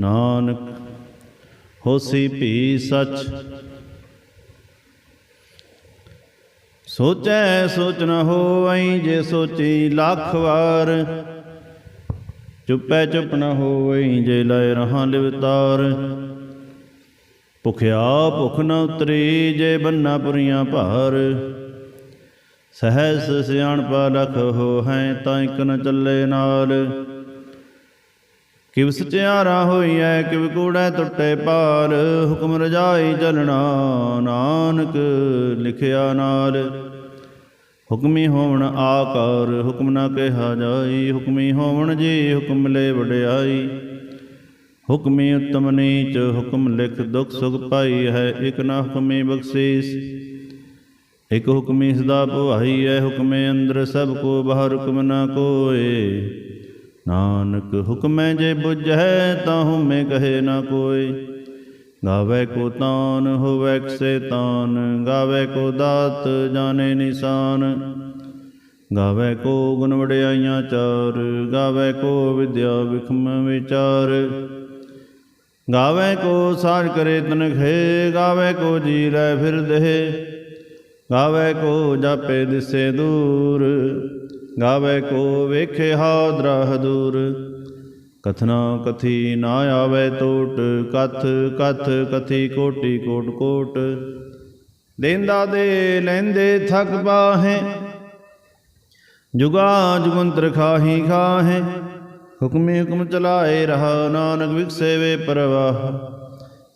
ਨਾਨਕ, ਹੋਸੀ ਭੀ ਸਚ। ਸੋਚੈ ਸੋਚ ਨ ਹੋਵਈ, ਜੇ ਸੋਚੀ ਲੱਖ ਵਾਰ। ਚੁੱਪੈ ਚੁੱਪ ਨ ਹੋਵਈ, ਜੇ ਲੈ ਰਹਾਂ ਲਿਵਤਾਰ ਭੁਖਿਆ ਭੁਖ ਨ ਉਤਰੀ, ਜੇ ਬੰਨਾ ਪੁਰੀਆਂ ਭਾਰ। ਸਹਿਸ ਸਿਆਣਪਾ ਲਖ ਹੋ ਹੈ, ਤਾਂ ਇਕ ਨ ਚੱਲੇ ਨਾਲ। ਕਿਵ ਸਚਿਆਰਾ ਹੋਈਐ, ਕਿਵ ਕੂੜੈ ਟੁੱਟੇ ਪਾਰ ਹੁਕਮ ਰਜਾਈ ਚਲਣਾ ਨਾਨਕ ਲਿਖਿਆ ਨਾਲ। ਹੁਕਮੀ ਹੋਵਣ ਆਕਾਰ, ਹੁਕਮ ਨਾ ਕਿਹਾ ਜਾਈ, ਹੁਕਮੀ ਹੋਵਣ ਜੀ, ਹੁਕਮ ਲੈ ਵਡਿਆਈ। ਹੁਕਮੀ ਉਤਮ ਨੀਚ, ਹੁਕਮ ਲਿਖ ਦੁਖ ਸੁਖ ਪਾਈ ਹੈ, ਇਕ ਨਾ ਹੁਕਮੀ ਬਖਸ਼ੀਸ। ਇਕ ਹੁਕਮੀ ਸਦਾ ਭਵਾਈ ਹੈ, ਹੁਕਮੇ ਅੰਦਰ ਸਭ ਕੋ ਬਾਹਰ ਹੁਕਮ ਨਾ ਕੋਏ। ਨਾਨਕ ਹੁਕਮੈ ਜੇ ਬੁਝੈ ਤਾਂ ਹੁਮੇ ਕਹੇ ਨਾ ਕੋਈ ਗਾਵੇ ਕੋ ਤਾਨ, ਹੋਵੇ ਕਿਸੇ ਤਾਨ। ਗਾਵੇ ਕੋ ਦਾਤ, ਜਾਣੇ ਨਿਸ਼ਾਨ। ਗਾਵੇ ਕੋ ਗੁਣ ਵਡਿਆਈਆਂ ਚਾਰ। ਗਾਵੇ ਕੋ ਵਿਦਿਆ ਵਿਖਮ ਵਿਚਾਰ। ਗਾਵੇ ਕੋ ਸਾਜ ਕਰੇ ਤਨਖੇ। ਗਾਵੇ ਕੋ ਜੀ ਲੈ ਫਿਰ ਫਿਰਦੇ ਗਾਵੇ ਕੋ ਜਾਪੇ ਦਿਸੇ ਦੂਰ। ਗਾਵੇ ਕੋ ਵੇਖੇ ਹਾਦਰਾ ਦੂਰ ਕਥਨਾ ਕਥੀ ਨਾ ਆਵੇ ਟੋਟ ਕਥ ਕਥ ਕਥੀ ਕੋਟੀ ਕੋਟ ਕੋਟ। ਦੇਂਦਾ ਦੇ ਲੈਂਦੇ ਥਕ ਪਾਹੇ ਜੁਗਾ ਜੁਗੰਤਰ ਖਾਹੀ ਖਾਹੇ। ਹੁਕਮੇ ਹੁਕਮ ਚਲਾਏ ਰਹਾ ਨਾਨਕ ਵਿਖਸੇ ਵੇ ਪਰਵਾਹ।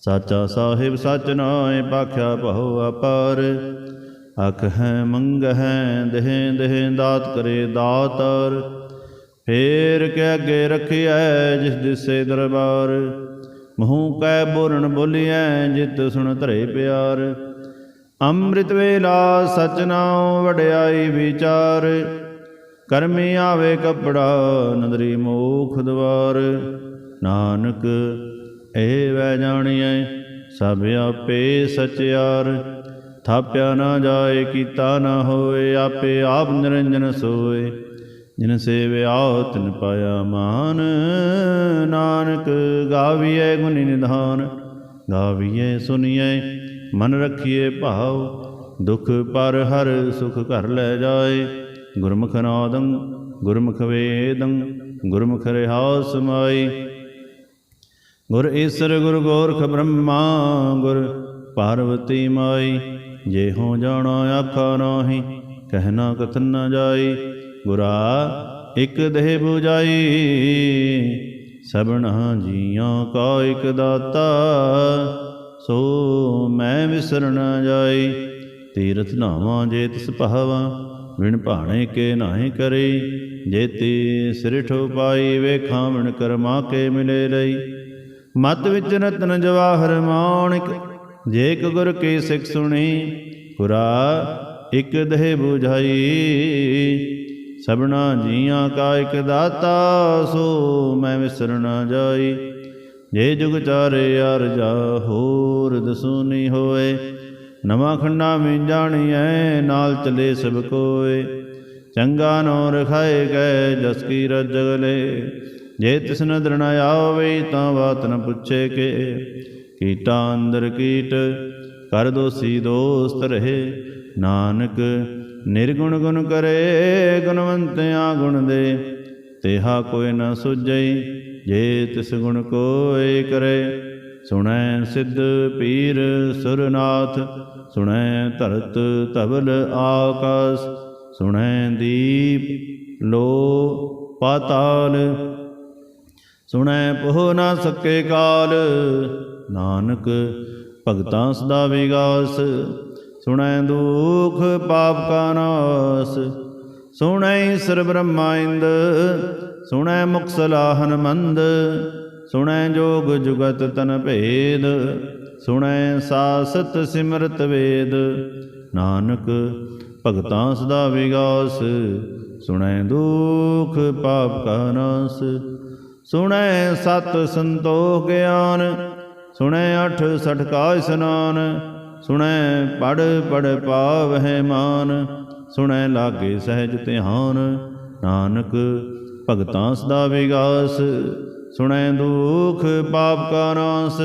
ਸਾਚਾ ਸਾਹਿਬ ਸਚ ਨਾਏ, ਪਾਖਿਆ ਭਉ ਅਪਾਰ। ਅਖ ਹੈ ਮੰਗ ਹੈ ਦੇਹ ਦੇਹ ਦਾਤ ਕਰੇ ਦਾਤਰ। ਫੇਰ ਕੇ ਅੱਗੇ ਰਖਿਐ ਜਿਸ ਦਿਸੇ ਦਰਬਾਰ। ਮੂੰਹ ਕੈ ਬੋਲਣ ਬੋਲੀਐ ਜਿਤ ਸੁਣ ਧਰੇ ਪਿਆਰ। ਅੰਮ੍ਰਿਤ ਵੇਲਾ ਸਚ ਵਡਿਆਈ ਵਿਚਾਰ। ਕਰਮੀ ਆਵੇ ਕਪੜਾ ਨਦਰੀ ਮੋਖ ਦਵਾਰ। ਨਾਨਕ, ਇਹ ਵੈ ਜਾਣੀਐ ਸਭ ਆਪੇ ਸਚਿਆਰ। ਥਾਪਿਆ ਨਾ ਜਾਏ, ਕੀਤਾ ਨਾ ਹੋਏ ਆਪੇ ਆਪ ਨਿਰੰਜਨ ਸੋਏ। ਜਿਨ ਸੇਵਿਆ ਤਿਨ ਪਾਇਆ ਮਾਨ, ਨਾਨਕ ਗਾਵੀਐ ਗੁਣੀ ਨਿਧਾਨ। ਗਾਵੀਐ ਸੁਣੀਐ ਮਨ ਰਖੀਏ ਭਾਵ ਦੁਖ ਪਰ ਹਰ ਸੁਖ ਘਰ ਲੈ ਜਾਏ। ਗੁਰਮੁਖ ਨਾਦੰ, ਗੁਰਮੁਖ ਵੇਦੰ, ਗੁਰਮੁਖ ਰਿਹਾਸ ਮਾਈ ਗੁਰ ਈਸਰ, ਗੁਰ ਗੋਰਖ ਬ੍ਰਹਮਾ, ਗੁਰ ਪਾਰਵਤੀ ਮਾਈ ਜੇ ਹੋ ਜਾਣਾ ਆਖਾ ਨਾਹੀ ਕਹਿਣਾ ਕਥਨ ਨਾ ਜਾਈ, ਗੁਰਾ ਇਕ ਦੇਹ 부ਜਾਈ ਸਭਨਾ ਜੀਆਂ ਕਾ ਇਕ ਦਾਤਾ, ਸੋ ਮੈਂ ਵਿਸਰ ਨਾ ਜਾਈ। ਤੀਰਥ ਨਾਵਾਂ ਜੇ ਤਿਸ ਭਾਵਾ, ਵਿਣ ਭਾਣੇ ਕੇ ਨਾਹੀ ਕਰੇ। ਜੇਤੀ ਸਿਰਠ ਉਪਾਈ ਪਾਈ, ਵੇਖਾਂ ਵਿਣ ਕਰਮਾ ਕੇ ਮਿਲੇ ਲਈ। ਮਤ ਵਿੱਚ ਰਤਨ ਜਵਾਹਰ ਮਾਣਿਕ ਜੇਕ ਗੁਰ ਕੀ ਸਿੱਖ ਸੁਣੀ, ਪੁਰਾ ਇਕ ਦੇਹ 부ਝਾਈ ਸਭਨਾ ਜੀਆਂ ਕਾ ਇਕ ਦਾਤਾ, ਸੋ ਮੈਂ ਵਿਸਰ ਨਾ ਜਾਈ। ਜੇ ਜੁਗ ਚਾਰੇ ਅਰ ਜਾ ਹੋਰ ਦਸੂਨੀ ਹੋਏ, ਨਵਾਂ ਖੰਡਾ ਮੇ ਜਾਣੀਐ, ਨਾਲ ਚਲੇ ਸਭ ਕੋਏ। ਚੰਗਾ ਨੋ ਰਖਾਏ ਗਏ, ਜਸ ਕੀ ਰਜਗਲੇ ਜੇ ਤਿਸ ਨਦਰ ਆਵੇ, ਤਾਂ ਬਾਤ ਨ ਪੁੱਛੇ ਕੇ। ਕੀਟਾ ਅੰਦਰ ਕੀਟ, ਕਰ ਦੋਸੀ ਦੋਸਤ ਰਹੇ। ਨਾਨਕ ਨਿਰਗੁਣ ਗੁਣ ਕਰੇ, ਗੁਣਵੰਤਿਆ ਗੁਣ ਦੇ। ਤੇਹਾ ਕੋਈ ਨਾ ਸੁਝਈ, ਜੇ ਤਿਸ ਗੁਣ ਕੋਏ ਕਰੇ। ਸੁਣੈ ਸਿੱਧ ਪੀਰ ਸੁਰਨਾਥ, ਸੁਣੈ ਧਰਤ ਧਵਲ ਆਕਾਸ। ਸੁਣੈ ਦੀਪ ਲੋ ਪਾਤਾਲ, ਸੁਣੈ ਪੋਹ ਨਾ ਸਕੇ ਕਾਲ। ਨਾਨਕ, ਭਗਤਾਂ ਸਦਾ ਵਿਗਾਸ। ਸੁਣੈ ਦੁਖ ਪਾਪ ਕਾ ਨਾਸ। ਸੁਣੈ ਈਸਰ ਬ੍ਰਹਮਾ ਇੰਦ। ਸੁਣੈ ਮੁਖ ਸਲਾਹਨ ਮੰਦ। ਸੁਣੈ ਜੋਗ ਜੁਗਤ ਤਨ ਭੇਦ। ਸੁਣੈ ਸਾਸਤ ਸਿਮਰਤ ਵੇਦ। ਨਾਨਕ, ਭਗਤਾਂ ਸਦਾ ਵਿਗਾਸ। ਸੁਣੈ ਦੁਖ ਪਾਪ ਕਾ ਨਾਸ। ਸੁਣੈ ਸਤ ਸੰਤੋਖ ਗਿਆਨ। ਸੁਣੈ ਅਠ ਸਠ ਕਾ ਇਸਨਾਨ ਸੁਣੈ ਪੜ ਪੜ ਪਾਵਹਿ ਮਾਨ, ਸੁਣੈ ਲਾਗੇ ਸਹਿਜ ਧਿਆਨ, ਨਾਨਕ ਭਗਤਾਂ ਸਦਾ ਵਿਗਾਸ, ਸੁਣੈ ਦੁਖ ਪਾਪ ਕਾ ਨਾਸ,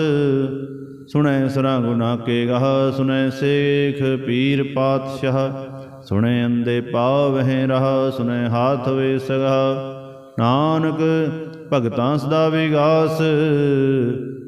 ਸੁਣੈ ਸਰਾ ਗੁਨਾ ਕੇ ਗਾਹ, ਸੁਣੈ ਸੇਖ ਪੀਰ ਪਾਤਸ਼ਾਹ, ਸੁਣੈ ਅੰਦੇ ਪਾਵਹਿ ਰਹਾ, ਸੁਣੈ ਹਾਥ ਵੇ ਸਗਾ। ਨਾਨਕ ਭਗਤਾਂ ਸਦਾ ਵਿਗਾਸ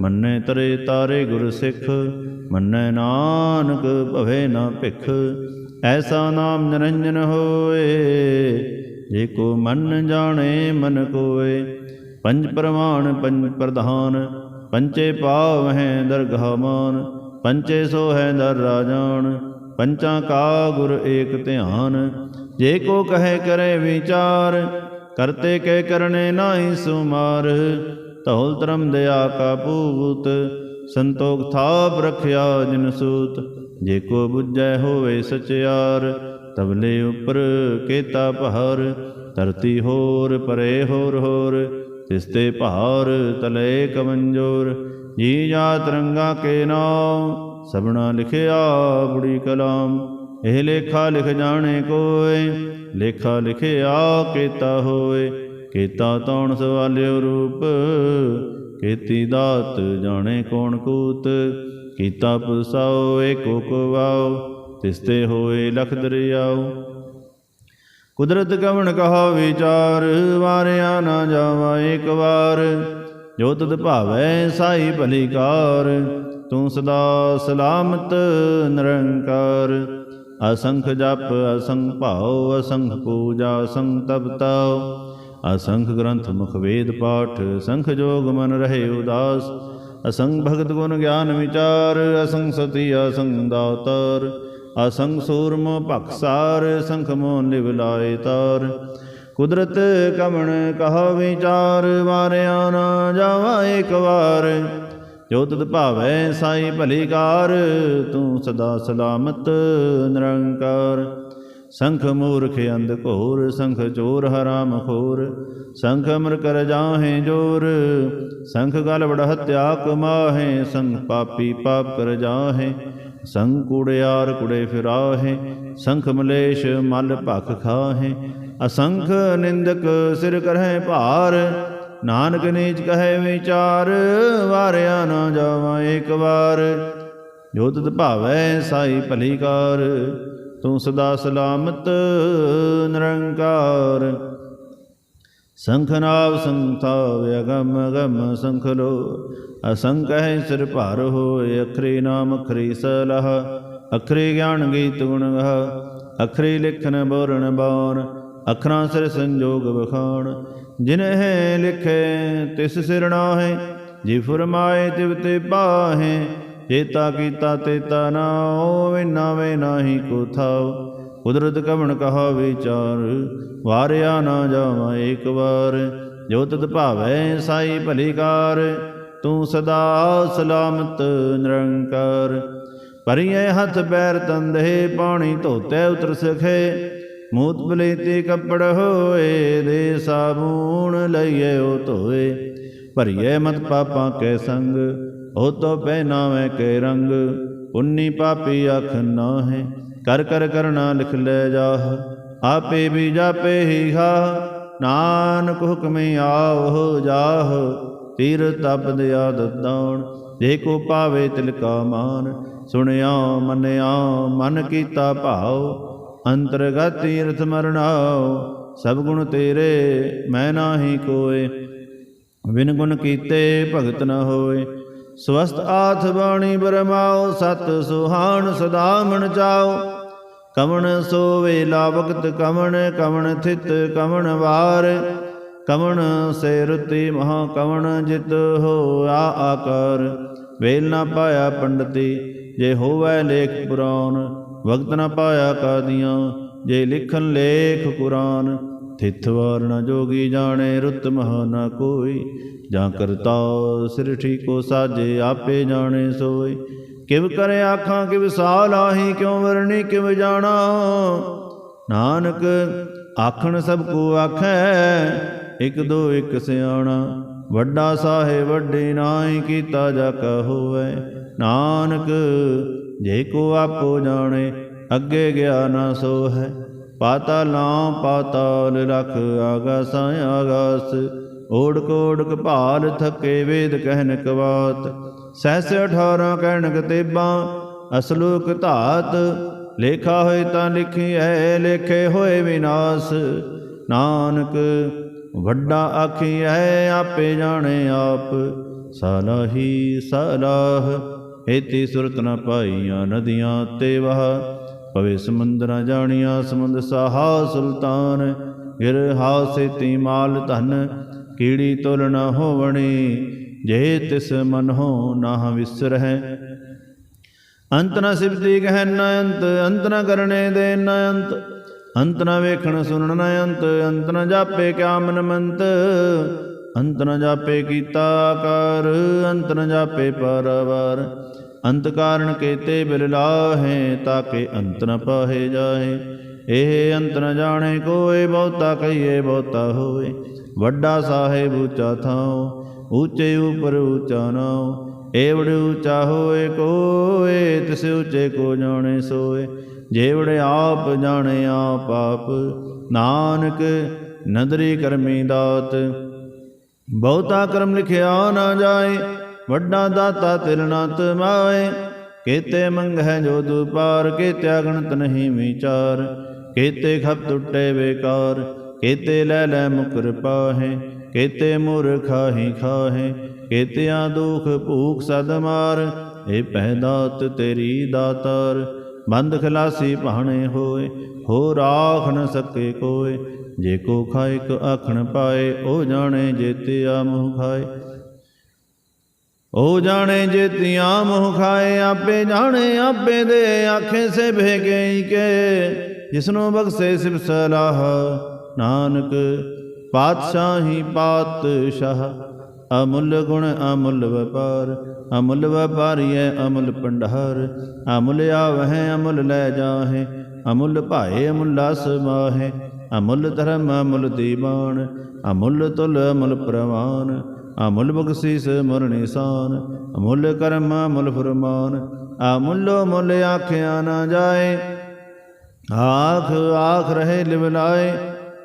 ਮੰਨੇ ਤਰੇ ਤਾਰੇ ਗੁਰ ਸਿੱਖ, ਮੰਨੈ ਨਾਨਕ ਭਵੇ ਨਾ ਭਿਖ। ਐਸਾ ਨਾਮ ਨਿਰੰਜਨ ਹੋਏ, ਜੇ ਕੋ ਮਨ ਜਾਣੇ ਮਨ ਕੋਏ। ਪੰਜ ਪ੍ਰਮਾਣ, ਪੰਜ ਪ੍ਰਧਾਨ, ਪੰਚੇ ਪਾਵ ਹੈ ਦਰਗਾਹ ਮਾਨ। ਪੰਚੇ ਸੋ ਹੈ ਦਰ ਰਾਜਾਨ, ਪੰਚਾਂ ਕਾ ਗੁਰ ਏਕ ਧਿਆਨ। ਜੇ ਕੋ ਕਹੇ ਕਰੇ ਵਿਚਾਰ, ਕਰਤੇ ਕੇ ਕਰਨੇ ਨਾਹੀ ਸੁਮਾਰ। ਧੌਲ ਧਰਮ ਦਇਆ ਕਾ ਪੂਤ ਸੰਤੋਖ ਥਾਪ ਰਖਿਆ ਜਿਨ ਸੂਤ। ਜੇ ਕੋ ਬੁੱਝੈ ਹੋਵੇ ਸਚਿਆਰ ਤਬਲੇ ਉਪਰ ਕੇਤਾ ਪਹਾਰ। ਧਰਤੀ ਹੋਰ ਪਰੇ ਹੋਰ ਹੋਰ ਤਿਸਤੇ ਭਾਰ ਤਲੇ ਕਮੰਜੋਰ। ਜੀ ਜਾਤ ਰੰਗਾ ਕੇ ਨਾਮ ਸਭਨਾ ਲਿਖਿਆ ਬੁੜੀ ਕਲਾਮ। ਇਹ ਲੇਖਾ ਲਿਖ ਜਾਣੇ ਕੋਏ, ਲੇਖਾ ਲਿਖਿਆ ਕੀਤਾ ਹੋਏ। ਕੀਤਾ ਤੌਣ ਸਵਾਲਿਓ ਰੂਪ, ਕੀਤੀ ਦਾਤ ਜਾਣੇ ਕੌਣ ਕੂਤ, ਕੀਤਾ ਪੁਸਾਓ ਏਕੋ ਕੋ ਤਿਸਤੇ ਹੋਏ ਲਖ ਦਰਿਆਓ। ਕੁਦਰਤ ਕਵਣ ਕਹਾ ਵਿਚਾਰ, ਵਾਰਿਆ ਨਾ ਜਾਵਾ ਇੱਕ ਵਾਰ, ਜੋ ਤਦ ਭਾਵੈ ਸਾਈ ਭਲੀ ਕਾਰ ਤੂੰ ਸਦਾ ਸਲਾਮਤ ਨਿਰੰਕਾਰ। ਅਸੰਖ ਜਪ, ਅਸੰਖ ਭਾਉ, ਅਸੰਖ ਪੂਜਾ, ਅਸੰਖ ਤਪਤਾਉ ਅਸੰਖ ਗ੍ਰੰਥ ਮੁਖ ਵੇਦ ਪਾਠ, ਸੰਖ ਜੋਗ ਮਨ ਰਹੇ ਉਦਾਸ ਅਸੰਗ ਭਗਤ ਗੁਣ ਗਿਆਨ ਵਿਚਾਰ, ਅਸੰਖ ਸਤੀ ਅਸੰਖ ਦਾਤਾਰ, ਅਸੰਖ ਸੂਰਮ ਭਖਸਾਰ ਸੰਖ ਮੋਨ ਲਿਵ ਲਾਏ ਤਾਰ। ਕੁਦਰਤ ਕਮਣ ਕਹਾ ਵਿਚਾਰ, ਵਾਰਿਆ ਨਾ ਜਾਵਾ ਇੱਕ ਵਾਰ। ਜੋ ਤਦ ਭਾਵੈ ਸਾਈ ਭਲੀ ਕਾਰ, ਤੂੰ ਸਦਾ ਸਲਾਮਤ ਨਿਰੰਕਾਰ। ਸੰਖ ਮੂਰਖ ਅੰਧ ਘੋਰ, ਸੰਖ ਚੋਰ ਹਰਾਮ ਖੋਰ, ਸੰਖ ਅਮਰ ਕਰ ਜਾਹੇ ਜੋਰ, ਸੰਖ ਗਲ ਬੜ ਹਤਿਆ ਕਮਾਹੇ, ਸੰਖ ਪਾਪੀ ਪਾਪ ਕਰ ਜਾਹੇ, ਸੰਖ ਕੂੜਿਆਰ ਕੁੜੇ ਫਿਰਾਹੇ, ਸੰਖ ਮਲੇਸ਼ ਮਲ ਭਖ ਖਾਹੇ, ਅਸੰਖ ਨਿੰਦਕ ਸਿਰ ਕਰਹਿ ਭਾਰ, ਨਾਨਕ ਨੀਚ ਕਹੈ ਵਿਚਾਰ, ਵਾਰਿਆ ਨਾ ਜਾਵਾਂ ਇੱਕ ਵਾਰ, ਜੋ ਤਤ ਭਾਵੈ ਸਾਈ ਭਲੀ ਕਾਰ ਤੂੰ ਸਦਾ ਸਲਾਮਤ, ਨਿਰੰਕਾਰ। ਸੰਖਨਾਵ ਸੰਥਾਵ ਗਮ ਅਗਮ ਸੰਖਲੋ ਅਸੰਖ ਹੈ ਸਿਰ ਭਾਰ ਹੋਏ, ਅਖਰੀ ਨਾਮ ਅਖਰੀ ਸਲਹ। ਅਖਰੀ ਗਿਆਨ ਗੀਤ ਗੁਣ ਗਹ। ਅਖਰੀ ਲਿਖਨ ਬੋਰਣ ਬਾਣ। ਅਖਰਾਂ ਸਿਰ ਸੰਜੋਗ ਬਖਾਣ ਜਿਨਹਿ ਲਿਖੇ ਤਿਸ ਸਿਰ ਨਾਹੇ, ਜੀ ਫਰਮਾਏ ਤਿਵ ਤੇ ਪਾਹੇ ਚੇਤਾ ਕੀਤਾ ਤੇਤਾ ਨਾ ਹੋਵੇ, ਨਾਵੇ ਨਾਹੀ ਕੋ ਥਾਉ ਕੁਦਰਤ ਕਵਣ ਕਹਾ ਵਿਚਾਰ, ਵਾਰਿਆ ਨਾ ਜਾਵਾਂ ਏਕ ਵਾਰ। ਜੋ ਤਤ ਭਾਵੈ ਸਾਈ ਭਲੀਕਾਰ ਤੂੰ ਸਦਾ ਸਲਾਮਤ ਨਿਰੰਕਾਰ। ਭਰੀਏ ਹੱਥ ਪੈਰ ਤੰਦੇ ਪਾਣੀ ਧੋਤੇ ਉਤਰ ਸਖੇ। ਮੂਤ ਬਲੇਤੇ ਕੱਪੜ ਹੋਏ, ਦੇ ਸਾਬੂਣ ਲਈਏ ਉਹ ਧੋਏ। ਭਰੀਏ ਮਤ ਪਾਪਾਂ ਕੇ ਸੰਗ ਹੋ ਤੋ ਪਹਿਨਾਵੇਂ ਕੇ ਰੰਗ, ਪੁੰਨੀ ਪਾਪੀ ਅਖ ਨਾਹੇ, ਕਰ ਕਰ ਕਰਨਾ ਲਿਖ ਲੈ ਜਾਹ, ਆਪੇ ਵੀ ਜਾਪੇ ਹੀ ਹਾ ਨਾਨਕ ਹੁਕਮੇ ਆਵੋ ਜਾਹ ਤੀਰ ਤਪ ਦਿਆ ਦਾਣ ਜੇ ਕੋ ਪਾਵੇ ਤਿਲ ਕਾ ਮਾਨ, ਸੁਣਿਆ ਮੰਨਿਆ ਮਨ ਕੀਤਾ ਭਾਉ, ਅੰਤਰਗਤ ਤੀਰਥ ਮਰਨਾਉ, ਸਭ ਗੁਣ ਤੇਰੇ ਮੈਂ ਨਾਹੀ ਕੋਏ ਵਿਨ ਗੁਣ ਕੀਤੇ ਭਗਤ ਨ ਹੋਏ ਸਵਸਤ ਆਥ ਬਾਣੀ ਬਰਮਾਓ, ਸਤ ਸੁਹਾਣ ਸਦਾ ਮਨ ਚਾਓ। ਕਵਣ ਸੋ ਵੇਲਾ ਵਕਤ ਕਵਣ ਕਵਣ ਥਿਤ ਕਵਣ ਵਾਰ। ਕਵਣ ਸੇ ਰੁਤੀ ਮਹਾ ਕਵਣ ਜਿਤ ਹੋਆ ਆਕਾਰ। ਵੇਲ ਨਾ ਪਾਇਆ ਪੰਡਤੀ, ਜੇ ਹੋਵੈ ਲੇਖ ਪੁਰਾਨ। ਵਕਤ ਨਾ ਪਾਇਆ ਕਾਦੀਆਂ, ਜੇ ਲਿਖਨ ਲੇਖ ਕੁਰਾਨ। ਥਿਤ ਵਾਰ ਨਾ ਜੋਗੀ ਜਾਣੇ, ਰੁਤ ਮਹਾ ਨਾ ਕੋਈ। ਜਾਂ ਕਰਤਾ ਸਿਰ ਠੀਕੋ ਸਾਜੇ, ਆਪੇ ਜਾਣੇ ਸੋਏ। ਕਿਵ ਕਰੇ ਆਖਾਂ, ਕਿਵ ਸਾਲ ਆਹੀ ਕਿਉ ਵਰਣੀ, ਕਿਵ ਜਾਣਾ? ਨਾਨਕ ਆਖਣ ਸਭ ਕੋ ਆਖੈ, ਇਕ ਦੋ ਇਕ ਸਿਆਣਾ। ਵੱਡਾ ਸਾਹਿਬ ਵੱਡੇ ਨਾਹੀ, ਕੀਤਾ ਜਾ ਕਾ ਹੋਵੇ। ਨਾਨਕ ਜੇ ਕੋ ਆਪੋ ਜਾਣੇ, ਅੱਗੇ ਗਿਆ ਨਾ ਸੋ ਹੈ ਪਾਤਾਲਾਂ ਪਾਤਾਲ ਰਖ ਆਗਾਸਾਂ ਆਗਾਸ। ਓੜਕ ਓੜਕ ਭਾਲ ਥਕੇ ਵੇਦ ਕਹਿਨ ਕਵਾਤ। ਸਹਸ 18 ਕਹਿਣਕ ਤੇਬਾਂ ਅਸਲੂਕ ਧਾਤ। ਲੇਖਾ ਹੋਏ ਤਾਂ ਲਿਖੀ ਹੈ ਲੇਖੇ ਹੋਏ ਵਿਨਾਸ਼। ਨਾਨਕ, ਵੱਡਾ ਆਖੀ ਹੈ ਆਪੇ ਜਾਣੇ ਆਪ। ਸਲਾਹੀ ਸਲਾਹ ਏਤੀ ਸੁਰਤ ਨ ਪਾਈਆਂ ਨਦੀਆਂ ਤੇ ਵਹ। ਪਵੇ ਸਮੁੰਦਰਾਂ ਜਾਣੀਆਂ, ਸਮੁੰਦ ਸਾਹਾ ਸੁਲਤਾਨ। ਗਿਰ ਹਾਸੇਤੀ ਮਾਲ ਧਨ ਕੀੜੀ ਤੁਲ ਨ ਹੋਵਣੀ, ਜੇ ਤਿਸ ਮਨ ਹੋ ਨਾ ਵਿਸਰਹਿ। ਅੰਤ ਨ ਸਿਬਤੀ ਕਹਿ ਨ ਅੰਤ ਅੰਤ ਨ ਕਰਨੇ ਦੇ ਨ ਅੰਤ ਅੰਤ ਨ ਵੇਖਣ ਸੁਣਨ ਨ ਅੰਤ ਅੰਤ ਨ ਜਾਪੇ ਕਿਆ ਮਨ ਮੰਤ, ਅੰਤ ਨ ਜਾਪੇ ਕੀਤਾ ਕਰ ਅੰਤ ਨ ਜਾਪੇ ਪਰਵਾਰ। ਅੰਤ ਕਾਰਨ ਕੇਤੇ ਬਿਲ ਲਾਹੇ ਤਾਕੇ ਅੰਤ ਨ ਪਾਹੇ ਜਾਏ ਇਹ ਅੰਤ ਨ ਜਾਣੇ ਕੋਏ, ਬਹੁਤਾ ਕਹੀਏ ਬਹੁਤਾ ਹੋਏ ਵੱਡਾ ਸਾਹਿਬ ਉੱਚਾ ਥਾਉ, ਉੱਚੇ ਉਪਰ ਉੱਚਾ ਨਾਉ। ਏਵੜ ਉੱਚਾ ਹੋਏ ਕੋਏ, ਤਿਸ ਉੱਚੇ ਕੋ ਜਾਣੇ ਸੋਏ। ਜੇਵੜ ਆਪ ਜਾਣੇ ਆਪ ਆਪ, ਨਾਨਕ ਨਦਰੀ ਕਰਮੀ ਦਾਤ। ਬਹੁਤਾ ਕਰਮ ਲਿਖਿਆ ਨਾ ਜਾਏ, ਵੱਡਾ ਦਾਤਾ ਤਿਲ ਨਾ ਤਮਾਏ। ਕੇਤੇ ਮੰਗਹਿ ਜੋ ਦੁਪਾਰ ਕੇਤੇ ਅਗਣਤ ਨਹੀਂ ਵਿਚਾਰ। ਕੇਤੇ ਖਪ ਟੁੱਟੇ ਬੇਕਾਰ, ਕੇਤੇ ਲੈ ਲੈ ਮੁਕਰ ਪਾਹੇ, ਕੇਤੇ ਮੁਰਖਾ ਹੀ ਖਾਹੇ, ਕੇਤਿਆਂ ਦੁਖ ਭੂਖ ਸਦ ਮਾਰ ਇਹ ਪਹਿਦਾਤ ਤੇਰੀ ਦਾਤਾਰ। ਬੰਦ ਖਲਾਸੀ ਭਾਣੇ ਹੋਏ ਹੋ ਰਾਖ ਨ ਸਕੇ ਕੋਏ, ਜੇ ਕੋ ਖਾਇ ਕ ਆਖਣ ਪਾਏ, ਉਹ ਜਾਣੇ ਜੇਤਿਆ ਮੋਹ ਖਾਏ। ਉਹ ਜਾਣੇ ਜੇਤਿਆ ਮੋਹ ਖਾਏ, ਆਪੇ ਜਾਣੇ ਆਪੇ ਦੇ ਆਖੇ ਸੇ ਭੇਗੇ ਕੇ। ਜਿਸਨੂੰ ਬਖਸ਼ੇ ਸਿਬ ਸਲਾਹ, ਨਾਨਕ ਪਾਤਸ਼ਾਹੀ ਪਾਤਸ਼ਾਹ। ਅਮੁੱਲ ਗੁਣ ਅਮੁੱਲ ਵਪਾਰ, ਅਮੁੱਲ ਵਪਾਰੀਐ ਅਮੁੱਲ ਪੰਡਾਰ ਅਮੁੱਲ ਆਵਹਿ, ਅਮੁੱਲ ਲੈ ਜਾਹੇ, ਅਮੁੱਲ ਭਾਏ, ਅਮੁੱਲਾ ਸਮਾਹੇ ਅਮੁੱਲ ਧਰਮ, ਅਮੁੱਲ ਦੀਵਾਨ, ਅਮੁੱਲ ਤੁਲ, ਅਮੁੱਲ ਪ੍ਰਵਾਨ। ਅਮੁੱਲ ਬਖਸ਼ੀਸ ਮੁਰ ਨਿਸ਼ਾਨ, ਅਮੁੱਲ ਕਰਮ, ਅਮੁੱਲ ਫਰਮਾਨ। ਅਮੁੱਲੋ ਮੁੱਲ ਆਖਿਆ ਨਾ ਜਾਏ ਆਖ ਆਖ ਰਹੇ ਲਿਵਲਾਏ,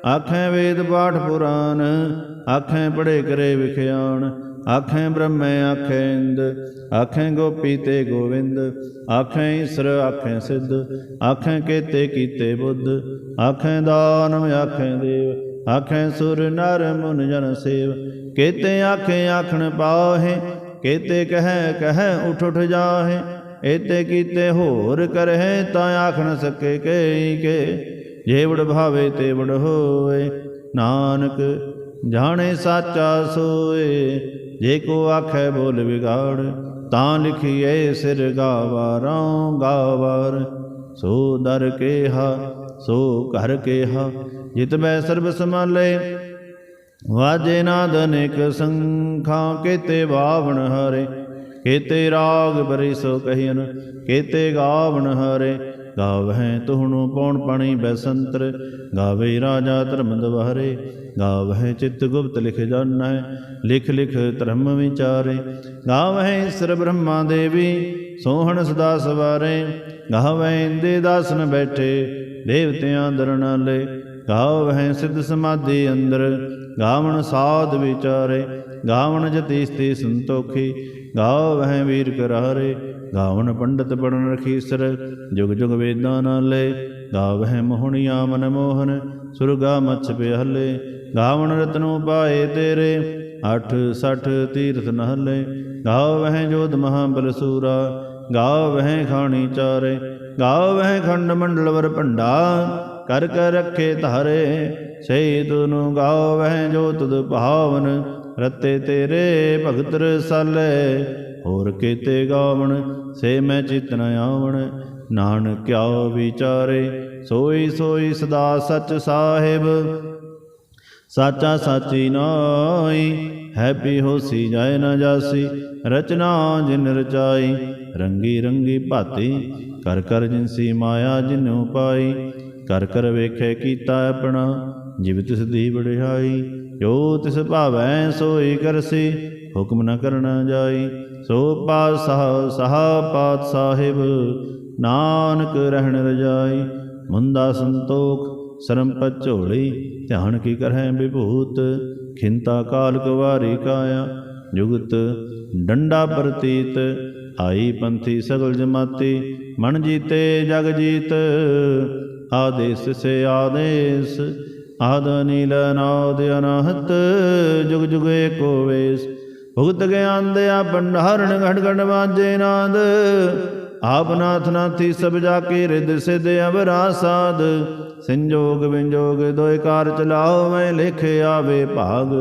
ਆਖੇ ਵੇਦ ਪਾਠ ਪੁਰਾਨ ਆਖੇ ਪੜੇ ਕਰੇ ਵਿਖਿਆਣ, ਆਖੇ ਬ੍ਰਹਮੇ ਆਖੇ ਇੰਦ, ਆਖੇ ਗੋਪੀ ਤੇ ਗੋਵਿੰਦ, ਆਖੇ ਈਸਰ ਆਖੇ ਸਿੱਧ, ਆਖੇ ਕੇਤੇ ਕੀਤੇ ਬੁੱਧ, ਆਖੇ ਦਾਨਵ ਆਖੇ ਦੇਵ, ਆਖੇ ਸੁਰ ਨਰ ਮੁਨ ਜਨ ਸੇਵ, ਕੇਤੇ ਆਖੇ ਆਖਣ ਪਾਹੇ, ਕੇਤੇ ਕਹੈ ਕਹੈ ਉਠ ਉਠ ਜਾਹੇ ਏਤੇ ਕੀਤੇ ਹੋਰ ਕਰਹਿ ਤਾਂ ਆਖ ਸਕੇ ਕਈ ਕੇ ਜੇਵੜ ਭਾਵੇ ਤੇ ਹੋਏ। ਨਾਨਕ ਜਾਣੇ ਸਾਚਾ ਸੋਏ, ਜੇ ਕੋ ਆਖੈ ਬੋਲ ਵਿਗਾੜ, ਤਾਂ ਲਿਖੀਏ ਸਿਰ ਗਾਵਾਰਾਂ ਗਾਵਾਰ। ਸੋ ਦਰ ਕੇਹਾ, ਸੋ ਘਰ ਕੇਹਾ, ਜਿਤ ਮੈਂ ਸਰਬ ਸਮਾਲੇ ਵਾਜੇ ਨਾਦ ਅਨੇਕ ਸੰਖਾਂ, ਕੇਤੇ ਬਾਵਣ ਹਰੇ। ਕੇਤੇ ਰਾਗ ਬਰੀ ਸੋ ਕਹਿਨ ਕੇਤੇ ਗਾਵਣ ਹਾਰੇ। ਗਾਵਹਿ ਤੁਹਣੁ ਪੌਣ ਪਾਣੀ ਬੈਸੰਤਰ, ਗਾਵੇ ਰਾਜਾ ਧਰਮ ਦਵਾਰੇ ਗਾਵਹਿ ਚਿਤ ਗੁਪਤ ਲਿਖ ਜਾਣੈ, ਲਿਖ ਲਿਖ ਧਰਮ ਵਿਚਾਰੇ। ਗਾਵਹਿ ਈਸਰ ਬ੍ਰਹਮਾ ਦੇਵੀ, ਸੋਹਣ ਸਦਾ ਸਵਾਰੇ। ਗਾਵਹਿ ਇੰਦੇ ਦਾਸਨ ਬੈਠੇ, ਦੇਵਤਿਆਂ ਦਰਨਾਲੇ ਗਾਵਹਿ ਸਿੱਧ ਸਮਾਧੀ ਅੰਦਰ, ਗਾਵਣ ਸਾਧ ਵਿਚਾਰੇ, ਗਾਵਣ ਜਤੀ ਸਤੀ ਸੰਤੋਖੀ, ਗਾਵਹਿ ਵੀਰ ਕਰਾਰੇ ਗਾਵਣ ਪੰਡਤ ਪੜਨ ਰਖੀਸਰ, ਜੁਗ ਜੁਗ ਵੇਦਾਂ ਨਾਲੇ, ਗਾਵਹਿ ਮੋਹਣੀਆ ਮਨ ਮੋਹਨ, ਸੁਰਗਾ ਮਛ ਪਿਹਲੇ ਗਾਵਣ ਰਤਨੋ ਪਾਏ ਤੇਰੇ, ਅਠ ਸਠ ਤੀਰਥ ਨਹਲੇ, ਗਾਵਹਿ ਜੋਧ ਮਹਾਬਲ ਸੂਰਾ, ਗਾਵਹਿ ਖਾਣੀ ਚਾਰੇ, ਗਾਵਹਿ ਖੰਡ ਮੰਡਲ ਵਰ ਭੰਡਾ ਕਰ ਕਰ ਰੱਖੇ ਧਾਰੇ ਸਈ ਤੁਨੂ ਗਾਵਹਿ ਜੋ ਤੁਧ ਭਾਵਨ, ਰਤੇ ਤੇਰੇ ਭਗਤ ਰਸਾਲੇ। ਹੋਰ ਕੀਤੇ ਗਾਵਣ, ਸੇ ਮੈਂ ਚਿਤ ਨ ਆਵਣ। ਨਾਨਕ ਕਿਆ ਵਿਚਾਰੇ, ਸੋਈ ਸੋਈ ਸਦਾ ਸਚ ਸਾਹਿਬ। ਸਾਚਾ ਸਾਚੀ ਨਾਈ ਹੈਪੀ ਹੋਸੀ ਜਾਏ ਨਾ ਜਾਸੀ। ਰਚਨਾ ਜਿਨ ਰਚਾਈ, ਰੰਗੀ ਰੰਗੀ ਭਾਤੀ। ਕਰ ਕਰ ਜਿਨਸੀ ਮਾਇਆ ਜਿਨੂ ਪਾਈ। ਕਰ ਕਰ ਵੇਖੇ ਕੀਤਾ ਆਪਣਾ, ਜਿਵ ਤਿਸ ਦੀ ਬੜਿਆਈ ਜੋ ਤਿਸ ਭਾਵੈ ਸੋਈ ਕਰਸੀ, ਹੁਕਮ ਨ ਕਰਨਾ ਜਾਈ। ਸੋ ਪਾਤਸ਼ਾਹ, ਸਹਾ ਪਾਤ ਸਾਹਿਬ ਨਾਨਕ ਰਹਿਣ ਰਜਾਈ। ਮੁੰਦਾ ਸੰਤੋਖ, ਸਰਮ ਪਚੋੜੀ ਧਿਆਨ ਕੀ ਕਰਹਿ ਵਿਭੂਤ, ਖਿੰਤਾ ਕਾਲ ਕੁਵਾਰੀ ਕਾਇਆ। ਜੁਗਤ ਡੰਡਾ ਪ੍ਰਤੀਤ, ਆਈ ਪੰਥੀ ਸਗਲ ਜਮਾਤੀ। ਮਨ ਜੀਤੇ ਜਗ ਜੀਤ ਆਦੇਸ ਸੇ ਆਦੇਸ ਆਦ ਨੀਲ ਨਾਦ ਅਨਹਤ, ਜੁਗ ਜੁਗ ਏਕੋ ਵੇਸ। ਭੁਗਤ ਗਿਆਨ ਦਿਆ ਭੰਡਾਰਣ ਘਟ ਘਟ ਵਾਜੇ ਨਾਦ। ਆਪ ਨਾਥ ਨਾਥੀ ਸਭ ਜਾ ਕੇ ਰਿਦ ਸਿਧ ਅਵਰਾ ਸਾਧ ਸੰਜੋਗ ਵਿੰਜੋਗ ਦੋਇ ਕਾਰ ਚਲਾਓ, ਮੈਂ ਲਿਖੇ ਆਵੇ ਭਾਗ।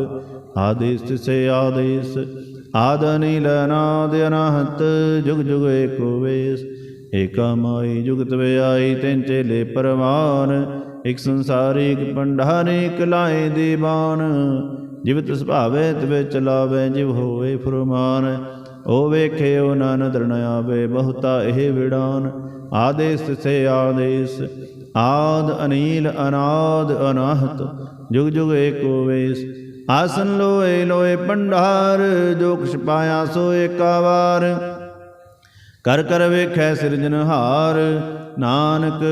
ਆਦੇਸ ਸੇ ਆਦੇਸ ਆਦ ਨੀਲ ਨਾਦ ਅਨਹਤ, ਜੁਗ ਜੁਗ ਏਕੋ ਵੇਸ। ਏਕਾ ਮਾਈ ਜੁਗਤ ਵਿਆਈ ਤੈਨ ਚੇਲੇ ਪਰਵਾਨ, ਇਕ ਸੰਸਾਰੀ, ਇਕ ਪੰਡਾਰੀ ਇਕ ਲਾਏ ਦੀਵਾਨ। ਜਿਵਤ ਸੁਭਾਵੇ ਤਵੇ ਚਲਾਵੇ ਜਿਵ ਹੋਵੇ ਫਰਮਾਨ। ਓ ਵੇਖੇ ਓ ਨਨ ਦਰਣ ਆਵੇ, ਬਹੁਤਾ ਇਹ ਵਿੜਾਨ। ਆਦੇਸ ਸੇ ਆਦੇਸ, ਆਦ ਅਨੀਲ, ਅਨਾਦ ਅਨਾਹਤ, ਜੁਗ ਜੁਗ ਏਕੋ ਵੇਸ। ਆਸਨ ਲੋਏ ਲੋਏ ਪੰਡਾਰ ਜੋ ਕੁਛ ਪਾਇਆ ਸੋ ਏਕਾ ਵਾਰ ਕਰ ਕਰ ਵੇਖੈ ਸਿਰਜਨਹਾਰ ਨਾਨਕ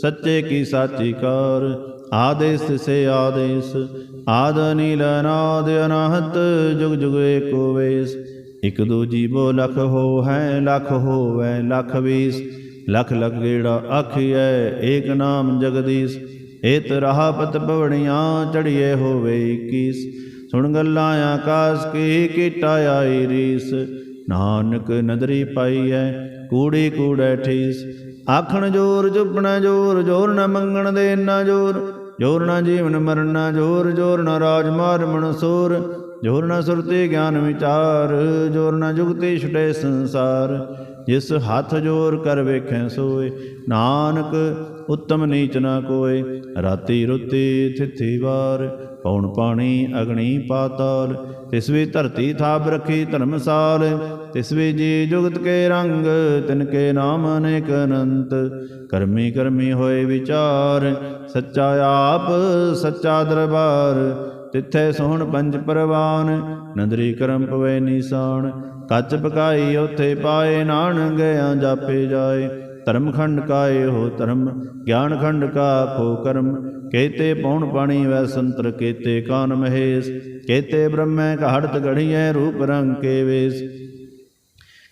ਸੱਚੇ ਕੀ ਸਾਚੀ ਕਾਰ। ਆਦੇਸ ਸੇ ਆਦੇਸ, ਆਦ ਨੀਲ ਅਨਾਦ ਅਨਾਹਤ, ਜੁਗ ਜੁਗ ਏਕੋ ਵੇਸ। ਇਕ ਦੋ ਜੀਵੋ ਲਖ ਹੋ ਹੈ, ਲਖ ਹੋਵੈ ਲਖ ਵੀਸ। ਲਖ ਲਖ ਗੇੜਾ ਆਖੀਐ, ਏਕ ਨਾਮ ਜਗਦੀਸ਼। ਏਤ ਰਹਾ ਪਤ ਭਵਣੀਆਂ ਚੜੀਏ ਹੋਵੇ 21 ਸੁਣ ਗੱਲਾਂ ਆਕਾਸ, ਕੀ ਕੀਟਾ ਆਈ ਰੀਸ। ਨਾਨਕ ਨਦਰੀ ਪਾਈਐ, ਕੂੜੀ ਕੂੜੈ ਠੀਸ। ਆਖਣ ਜੋਰ ਚੁੱਪਣਾ ਜੋਰ ਜੋਰ ਨਾ ਮੰਗਣ ਦੇ ਨਾ ਜੋਰ। ਜੋਰ ਨਾ ਜੀਵਨ ਮਰਨ ਨਾ ਜੋਰ ਜੋਰ ਨਾ ਰਾਜ ਮਾਰ ਮਨਸੂਰ ਜੋਰ ਨਾ ਸੁਰਤੀ ਗਿਆਨ ਵਿਚਾਰ, ਜੋਰ ਨਾ ਜੁਗਤੀ ਛੁਟੇ ਸੰਸਾਰ। ਜਿਸ ਹੱਥ ਜੋਰ ਕਰ ਵੇਖੈ ਸੋਏ, ਨਾਨਕ ਉੱਤਮ ਨੀਚ ਨਾ ਕੋਏ। ਰਾਤੀ ਰੁੱਤੀ ਥਿਥੀ ਵਾਰ ਪੌਣ ਪਾਣੀ ਅਗਣੀ ਪਾਤਾਲ। ਤਿਸ ਵੀ ਧਰਤੀ ਥਾਪ ਰਖੀ ਧਰਮਸਾਲ ਤਿਸ ਵੀ ਜੀ ਜੁਗਤ ਕੇ ਰੰਗ, ਤਿਨ ਕੇ ਨਾਮ ਅਨੇਕ ਅਨੰਤ। ਕਰਮੀ ਕਰਮੀ ਹੋਏ ਵਿਚਾਰ, ਸੱਚਾ ਆਪ ਸੱਚਾ ਦਰਬਾਰ। ਤਿੱਥੇ ਸੋਹਣ ਪੰਜ ਪਰਵਾਨ, ਨੰਦਰੀ ਕਰਮ ਪਵੇ ਨੀਸਾਨ। ਕੱਚ ਪਕਾਈ, ਉਥੇ ਪਾਏ ਨਾਨ ਗਿਆ ਜਾਪੇ ਜਾਏ। ਧਰਮ ਖੰਡ ਕਾਏ ਹੋ ਧਰਮ, ਗਿਆਨ ਖੰਡ ਕਾ ਖੋ ਕਰਮ। ਕੇਤੇ ਪੌਣ ਪਾਣੀ ਵੈ ਸੰਤਰ, ਕੇਤੇ ਕਾਨ ਮਹੇਸ਼। ਕੇਤੇ ਬ੍ਰਹਮੈ ਕਹੜਤ ਗੜੀਐ ਰੂਪ ਰੰਗ ਕੇ ਵੇਸ।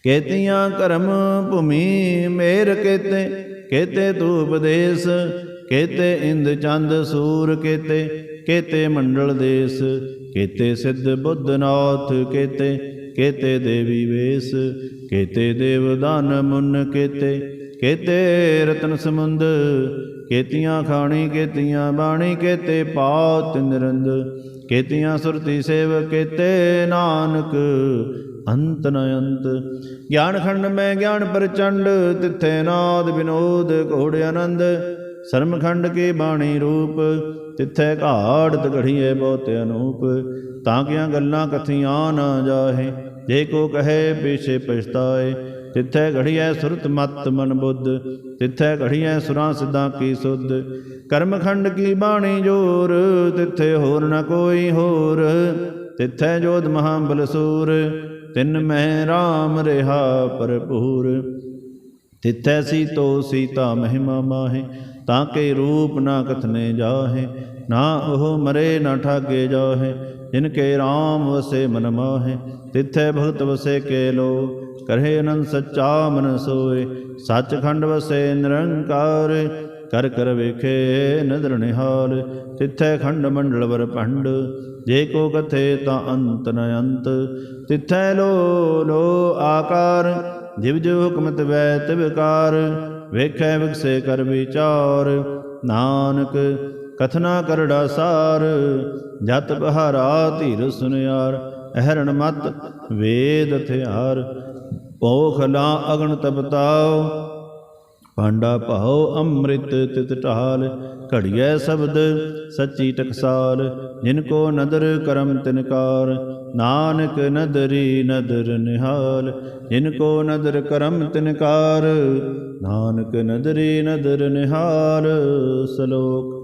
ਕੇਤੀਆਂ ਕਰਮ ਭੂਮੀ ਮੇਰ ਕੇਤੇ ਕੇਤੇ ਤੂ ਉਪਦੇਸ ਕੇਤੇ ਇੰਦ ਚੰਦ ਸੂਰ ਕੇਤੇ ਕੇਤੇ ਮੰਡਲ ਦੇਸ। ਕੇਤੇ ਸਿੱਧ ਬੁੱਧ ਨਾਥ ਕੇਤੇ ਕੇਤੇ ਦੇਵੀ ਵੇਸ, ਕੇਤੇ ਦੇਵਦਾਨ ਮੁਨ ਕੇਤੇ ਕੇਤੇ ਰਤਨ ਸਮੁੰਦ, ਕੇਤੀਆਂ ਖਾਣੀ, ਕੇਤੀਆਂ ਬਾਣੀ, ਕੇਤੇ ਪਾਤ ਨਿਰੰਦ, ਕੇਤੀਆਂ ਸੁਰਤੀ ਸੇਵ ਕੇਤੇ ਨਾਨਕ, ਅੰਤ ਨ ਅੰਤ। ਗਿਆਨ ਖੰਡ ਮੈਂ ਗਿਆਨ ਪ੍ਰਚੰਡ, ਤਿੱਥੇ ਨਾਦ ਵਿਨੋਦ ਘੋੜ ਆਨੰਦ। ਸਰਮ ਖੰਡ ਕੀ ਬਾਣੀ ਰੂਪ, ਤਿੱਥੇ ਘਾੜਤ ਘੜੀਏ ਬਹੁਤ ਅਨੂਪ। ਤਾਂ ਕਿਆਂ ਗੱਲਾਂ ਕਥੀਆਂ ਨਾ ਜਾਹੇ? ਜੇ ਕੋ ਕਹੇ ਪਿਛੇ ਪਛਤਾਏ, ਤਿੱਥੈ ਘੜੀਐ ਸੁਰਤ ਮਤ ਮਨ ਬੁੱਧ, ਤਿੱਥੈ ਘੜੀਐ ਸੁਰਾਂ ਸਿੱਧਾਂ ਕੀ ਸੁਧ। ਕਰਮਖੰਡ ਕੀ ਬਾਣੀ ਜੋਰ, ਤਿੱਥੇ ਹੋਰ ਨ ਕੋਈ ਹੋਰ। ਤਿੱਥੈ ਜੋਧ ਮਹਾ ਬਲਸੂਰ ਤਿੰਨ ਮਹਿ RAM ਰਹਾ ਭਰਪੂਰ। ਤਿੱਥੈ ਸੀਤੋ ਸੀਤਾ ਮਹਿਮਾ ਮਾਹੇ, ਤਾਂ ਕੇ ਰੂਪ ਨਾ ਕਥਨੇ ਜਾਹੇ, ਨਾ ਉਹ ਮਰੇ ਨਾ ਠਾਗੇ ਜਾਹੇ। ਜਿਨ ਕੇ RAM ਵਸੇ ਮਨ ਮਾਹੇ, ਤਿੱਥੈ ਭਗਤ ਵਸੇ ਕੇ ਲੋ ਕਰਹਿ ਅਨੰਦ ਸੱਚਾ ਮਨ ਸੋਏ, ਸੱਚਖੰਡ ਵਸੇ ਨਿਰੰਕਾਰ। ਕਰ ਕਰ ਵੇਖੇ ਨਦਰ ਨਿਹਾਲ, ਤਿੱਥੈ ਖੰਡ ਮੰਡਲ ਵਰ ਭੰਡ। ਜੇ ਕੋ ਕਥੇ ਤਾਂ ਅੰਤ ਨ ਅੰਤ। ਤਿੱਥੈ ਲੋ ਲੋ ਆਕਾਰ, ਜਿਵ ਜਿਵ ਹੁਕਮਤ ਵੈ ਤਿਵਕਾਰ ਵੇਖੈ ਵਿਗਸੇ ਕਰ ਵਿਚਾਰ, ਨਾਨਕ ਕਥਨਾ ਕਰੜਾ ਸਾਰ, ਜਤ ਬਹਾਰਾ ਧੀਰ ਸੁਨਿਆਰ, ਅਹਰਣ ਮਤ ਵੇਦ ਹਥਿਆਰ, ਪੋਖ ਲਾ ਅਗਣ ਤਪਤਾਓ ਪਾਂਡਾ ਭਾਉ ਅੰਮ੍ਰਿਤ ਤਿਤ ਢਾਲ, ਘੜੀਐ ਸ਼ਬਦ ਸੱਚੀ ਟਕਸਾਲ, ਜਿਨ ਕੋ ਨਦਰ ਕਰਮ ਤਿਨਕਾਰ ਨਾਨਕ ਨਦਰੀ ਨਦਰ ਨਿਹਾਲ, ਜਿਨ ਕੋ ਨਦਰ ਕਰਮ ਤਿਨਕਾਰ ਨਾਨਕ ਨਦਰੀ ਨਦਰ ਨਿਹਾਲ, ਸਲੋਕ